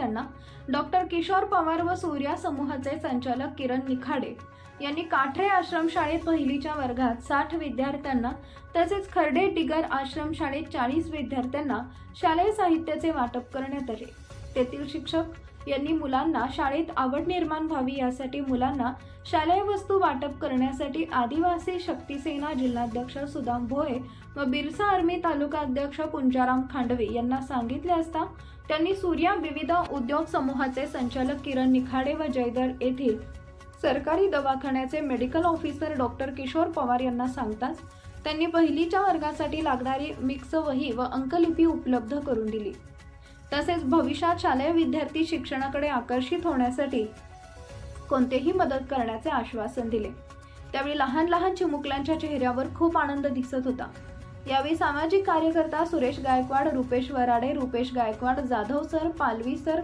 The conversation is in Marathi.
त्यांना डॉक्टर किशोर पवार व सूर्या समूहाचे संचालक किरण निखाडे यांनी काठरे आश्रमशाळेत पहिलीच्या वर्गात साठ विद्यार्थ्यांना तसेच खर्डे डिगर आश्रमशाळेत चाळीस विद्यार्थ्यांना शालेय साहित्याचे वाटप करण्यात आले. तेथील शिक्षक यांनी मुलांना शाळेत आवड निर्माण व्हावी यासाठी मुलांना शालेय वस्तू वाटप करण्यासाठी आदिवासी शक्ती सेना जिल्हाध्यक्ष सुदाम भोये व बिरसा आर्मी तालुका अध्यक्ष पुंजाराम खांडवे यांना सांगितले असता त्यांनी सूर्या विविध उद्योग समूहाचे संचालक किरण निखाडे व जयदर येथील सरकारी दवाखान्याचे medical officer doctor Kishor Pawar यांना सांगताच त्यांनी पहिलीच्या वर्गासाठी लागणारी मिक्स वही व अंकलिपी उपलब्ध करून दिली. तसेच भविष्यात शालेय विद्यार्थी शिक्षणाकडे आकर्षित होण्यासाठी कोणतेही मदत करण्याचे आश्वासन दिले. त्यावेळी लहान लहान चिमुकल्यांच्या चेहऱ्यावर खूप आनंद दिसत होता. यावेळी सामाजिक कार्यकर्ता सुरेश गायकवाड रुपेश वराडे रुपेश गायकवाड जाधव सर पालवी सर